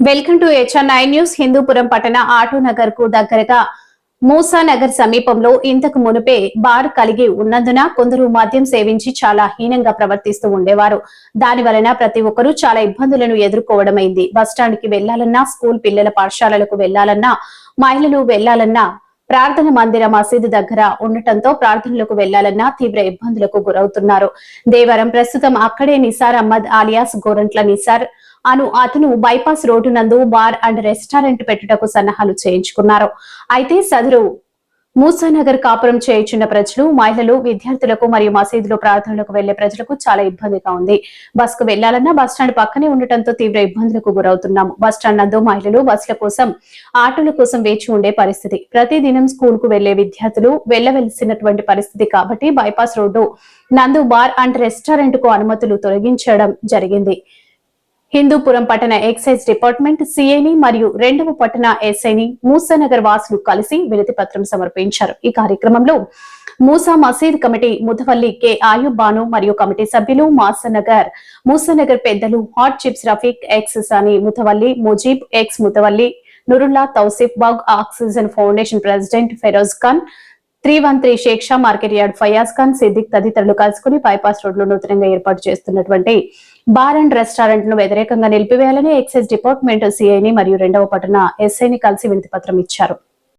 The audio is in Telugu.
Welcome to nine news. Hindupuram పట్టణ ఆటో నగర్కు దగ్గరగా మూసానగర్ సమీపంలో ఇంతకు మునుపే బార్ కలిగి ఉన్నందున కొందరు మద్యం సేవించి చాలా హీనంగా ప్రవర్తిస్తూ ఉండేవారు. దాని వలన ప్రతి ఒక్కరూ చాలా ఇబ్బందులను ఎదుర్కోవడమైంది. బస్టాండ్కి వెళ్ళాలన్నా స్కూల్ పిల్లల పాఠశాలలకు వెళ్ళాలన్నా మహిళలు వెళ్ళాలన్నా ప్రార్థన మందిర మసీదు దగ్గర ఉండటంతో ప్రార్థనలకు వెళ్ళాలన్నా తీవ్ర ఇబ్బందులకు గురవుతున్నారు. దేవరం ప్రస్తుతం అక్కడే నిసార్ అహ్మద్ ఆలియాస్ గోరంట్ల నిసార్ అను అతను బైపాస్ రోడ్డు నందు బార్ అండ్ రెస్టారెంట్ పెట్టుటకు సన్నాహాలు చేయించుకున్నారు. అయితే సదరు మూసానగర్ కాపురం చేయుచున్న ప్రజలు మహిళలు విద్యార్థులకు మరియు మసీదులో ప్రార్థనలకు వెళ్ళే ప్రజలకు చాలా ఇబ్బందిగా ఉంది. బస్కు వెళ్ళాలన్నా బస్ స్టాండ్ పక్కనే ఉండటంతో తీవ్ర ఇబ్బందులకు గురవుతున్నాము. బస్టాండ్ నందు మహిళలు బస్సుల కోసం ఆటోల కోసం వేచి ఉండే పరిస్థితి. ప్రతి దినం స్కూల్కు వెళ్ళే విద్యార్థులు వెళ్ళవలసినటువంటి పరిస్థితి కాబట్టి బైపాస్ రోడ్డు నందు బార్ అండ్ రెస్టారెంట్కు అనుమతులు తొలగించడం జరిగింది. హిందూపురం పట్టణ ఎక్సైజ్ డిపార్ట్మెంట్ సిఐని మరియు రెండవ పట్టణ ఎస్ఐని మూసానగర్ వాసులు కలిసి వినతి పత్రం సమర్పించారు. ఈ కార్యక్రమంలో మూసా మసీద్ కమిటీ ముతవల్లి కె ఆయుబ్ బాను మరియు కమిటీ సభ్యులు మాసనగర్ మూసానగర్ పెద్దలు హాట్ చిప్స్ రఫీక్ ఎక్స్ సాని ముతవల్లి Mujeeb ex mutawalli Nurullah Tausif Bagh oxygen foundation president Feroz Khan three one three Shaksha market yard Fayaz Khan Siddiq తదితరులు కలుసుకుని బైపాస్ రోడ్లో నూతనంగా ఏర్పాటు చేస్తున్నటువంటి బార్ అండ్ రెస్టారెంట్ను వ్యతిరేకంగా నిలిపివేయాలని ఎక్సైజ్ డిపార్ట్మెంట్ సిఐని మరియు రెండవ పట్టణ ఎస్ఐని కలిసి వినతి పత్రం ఇచ్చారు.